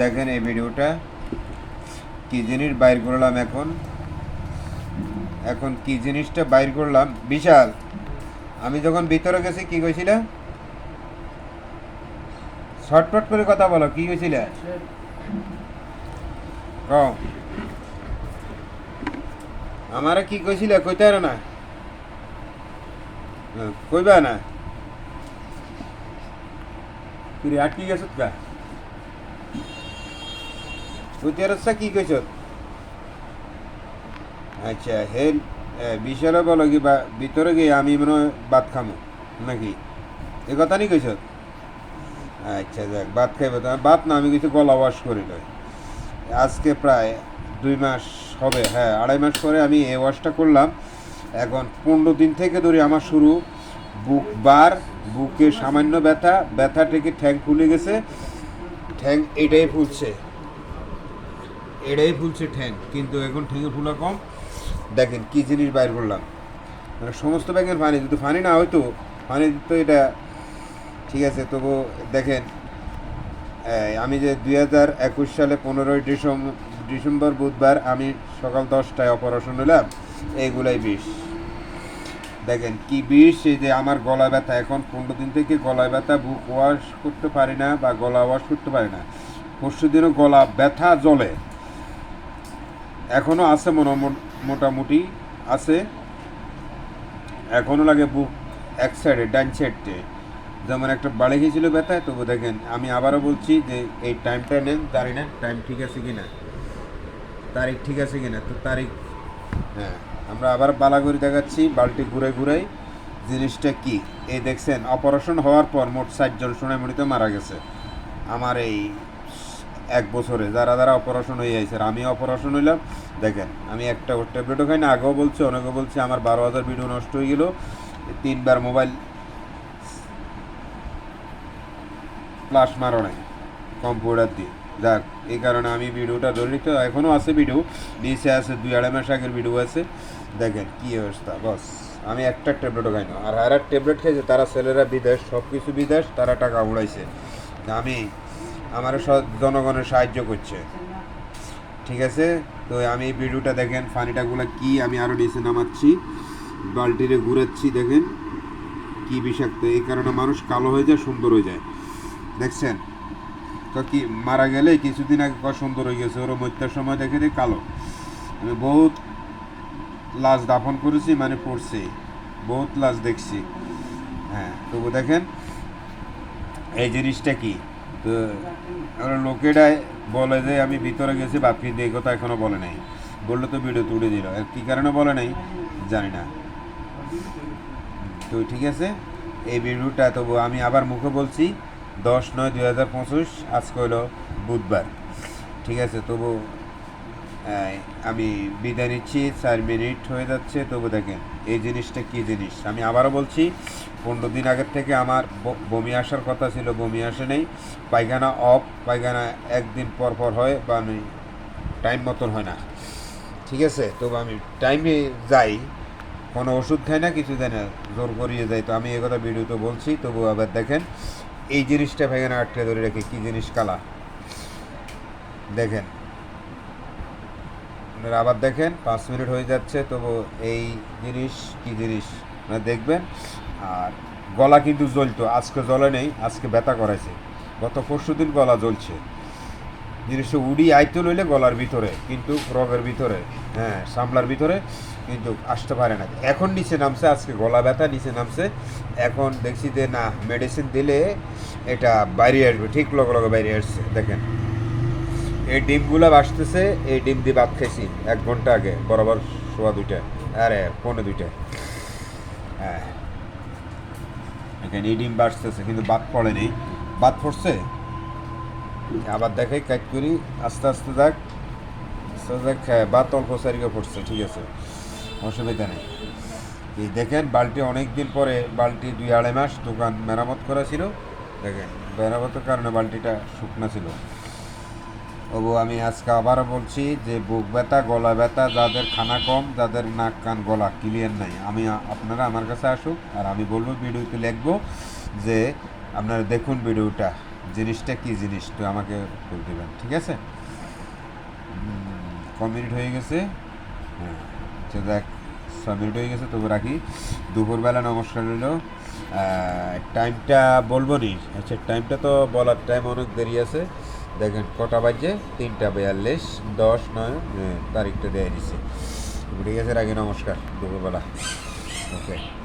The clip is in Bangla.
দেখেন এই ভিডিওটা। কি জিনিস বাইর করলাম এখন? এখন কি জিনিসটা বাইর করলাম? বিশাল। আমি যখন ভিতরে গেছি কি কইছিল? শর্টপট করে কথা বলো কি কইছিল? কও। আমারে কি কইছিল? কইতে না? হ্যাঁ, কইবা না? তুই আটকি গেছ কা কইতে পারছ কি কইছ? আচ্ছা হে বিশালে বলো কি বা, ভিতরে গিয়ে আমি মনে ভাত খামো, নাকি? এ কথা নি কইছ? আচ্ছা যাক, ভাত খাইব ভাত না, আমি কিছু গলা ওয়াশ করি লই আজকে প্রায় দুই মাস হবে হ্যাঁ আড়াই মাস পরে আমি এ ওয়াশটা করলাম। এখন পনেরো দিন থেকে ধরে আমার শুরু। বুক বার, বুকে সামান্য ব্যথা ব্যথা থেকে ঠ্যাং ফুলে গেছে। ঠ্যাং এটাই ফুলছে। এটাই ফুলছে ঠ্যাং, কিন্তু এখন ঠ্যাঙে ফুলা কম। দেখেন কি জিনিস বাইর করলাম। মানে সমস্ত ব্যাগের পানি, যদি ফানি না হয়তো ফানি তো এটা, ঠিক আছে, তবু দেখেন আমি যে দুই হাজার একুশ সালে পনেরোই ডিসেম্বর ডিসেম্বর, বুধবার আমি সকাল দশটায় অপারেশন হলাম এইগুলাই বিষ। দেখেন কি বিষ, এই যে আমার গলা ব্যথা, এখন পনেরো দিন থেকে গলা ব্যথা, বুক ওয়াশ করতে পারি না বা গলা ওয়াশ করতে পারি না। পরশু দিনও গলা ব্যথা জ্বলে। এখনও আছে মনে মোটামুটি, আছে। এখনও লাগে বুক এক সাইডে ডান সাইডে যেমন একটা বাড়ি গিয়েছিল ব্যথায় তবু দেখেন, আমি আবারও বলছি যে এই টাইমটা নেন, জানি না টাইম ঠিক আছে কি না তারিখ ঠিক আছে কি না তো তারিখ হ্যাঁ আমরা আবার বালাগুড়ি দেখাচ্ছি, বালতি ঘুরে ঘুরাই জিনিসটা কি? এই দেখছেন অপারেশন হওয়ার পর মোট ষাটজন সোনামণিতে মারা গেছে। আমার এই এক বছরে যারা যারা অপারেশন হয়ে আর আমি অপারেশন হইলাম, দেখেন, আমি একটা ট্যাবলেটও খাই না, আগেও বলছি, অনেকেও বলছি আমার বারো হাজার ভিডিও নষ্ট হয়ে গেল, তিনবার মোবাইল ফ্লাশ মারো নাই কম্পিউটার দিয়ে। যাক, এই কারণে আমি ভিডিওটা ধরে তো এখনও আছে ভিডিও, নিচে আছে দুই আড়াই মাস আগের ভিডিও আছে, দেখেন কী অবস্থা, বস, আমি একটা ট্যাবলেটও খাই না, আর আর ট্যাবলেট খেয়েছে তারা ছেলেরা বিদেশ সব কিছু বিদেশ, তারা টাকা উড়াইছে। আমি আমার জনগণের সাহায্য করছে। ঠিক আছে? তো আমি ভিডিওটা দেখেন ফানিটাগুলো কি আমি আরও নিচে নামাচ্ছি বালতিরে ঘুরাচ্ছি, দেখেন কি বিষাক্ত। এই কারণে মানুষ কালো হয়ে যায়, সুন্দর হয়ে যায়। দেখছেন? তো কি, মারা গেলে কিছুদিন আগে কত সুন্দর হয়ে গেছে। ওর মৃত্যুর সময় দেখে দিই কালো। আমি বহুত লাশ দাফন করেছি মানে পড়ছি। বহুত লাশ দেখছি। হ্যাঁ তবু দেখেন, এই জিনিসটা কি? তো লোকেরা বলে যে আমি ভিতরে গেছি বাপকে দিয়ে কথা এখনও বলে নাই। বলল তো ভিডিও তুলে দিল। আর কী কারণে বলে নাই, জানি না। তো ঠিক আছে, এই ভিডিওটা তবু আমি আবার মুখে বলছি, দশ নয় দুই হাজার পঁচিশ, আজকে হলো বুধবার। ঠিক আছে, তবু আমি বিদায় নিচ্ছি, চার মিনিট হয়ে যাচ্ছে, তবু দেখেন, এই জিনিসটা কি জিনিস? আমি আবারও বলছি, পনেরো দিন আগের থেকে আমার বমি আসার কথা ছিল, বমি আসে নেই। পায়খানা অফ, পায়খানা একদিন পর পর হয়, বা আমি টাইম মতন হয় না। ঠিক আছে, তবু আমি টাইমে যাই। কোনো ওষুধ খাই না, কিছু দেয় না, জোর করিয়ে যাই। তো আমি কথা ভিডিওতে বলছি, তবু আবার দেখেন, এই জিনিসটা ভেঙে আটকে ধরে রেখে কী জিনিস কালা? দেখেন আপনারা আবার দেখেন, পাঁচ মিনিট হয়ে যাচ্ছে, তবু এই জিনিস কি জিনিস, আপনারা দেখবেন। আর গলা কিন্তু জ্বলতো, আজকে জ্বলে নেই, আজকে ব্যথা করাইছে। গত পরশু দিন গলা জ্বলছে। জিনিসটা উড়ি আইতে লইলে গলার ভিতরে, কিন্তু রগের ভিতরে হ্যাঁ সামলার ভিতরে কিন্তু আসতে পারে না। এখন নিচে নামছে, আজকে গলা ব্যথা, নিচে নামছে। এখন দেখছি যে, না মেডিসিন দিলে এটা বাইরে আসবে, ঠিক লগে লগে বাইরে আসছে, দেখেন। এই ডিমগুলো বাসতেছে, এই ডিম দিয়ে ভাত খাইছি, এক ঘণ্টা আগে, বরাবর সোয়া দুইটা, আরে পৌনে দুইটা। হ্যাঁ। এখানে এই ডিম বাসতেছে, কিন্তু ভাত পড়ে নেই। ভাত পড়ছে? আবার দেখাই কাজ করি, আস্তে আস্তে দেখ আস্তে যাক হ্যাঁ ভাত অল্প সারিকে পড়ছে, ঠিক আছে। অসুবিধা নেই। এই দেখেন, বালতি অনেক দিন পরে, বালতি দুই আড়াই মাস দোকান মেরামত করা ছিল। দেখেন, মেরামতের কারণে বালতিটা শুকনা ছিল। তবু আমি আজকে আবারও বলছি যে বুক ব্যথা, গলা ব্যথা, যাদের খানা কম, যাদের নাক কান গলা ক্লিয়ার নাই, আমি আপনারা আমার কাছে আসুক আর আমি বলব, ভিডিওতে লিখব যে আপনারা দেখুন ভিডিওটা, জিনিসটা কি জিনিস, তো আমাকে বলে দেবেন, ঠিক আছে? ক মিনিট হয়ে গেছে? হ্যাঁ আচ্ছা দেখ ছ মিনিট হয়ে গেছে, তবু রাখি। দুপুরবেলা নমস্কার রইল। টাইমটা বলব নি? আচ্ছা টাইমটা তো বলার টাইম অনেক দেরি আছে। দেখেন, কটা বাজে? তিনটা বিয়াল্লিশ, দশ, নয় তারিখটা দেয় দিছে। ঠিক আছে, রাখি, নমস্কার, দুপুরবেলা। ওকে।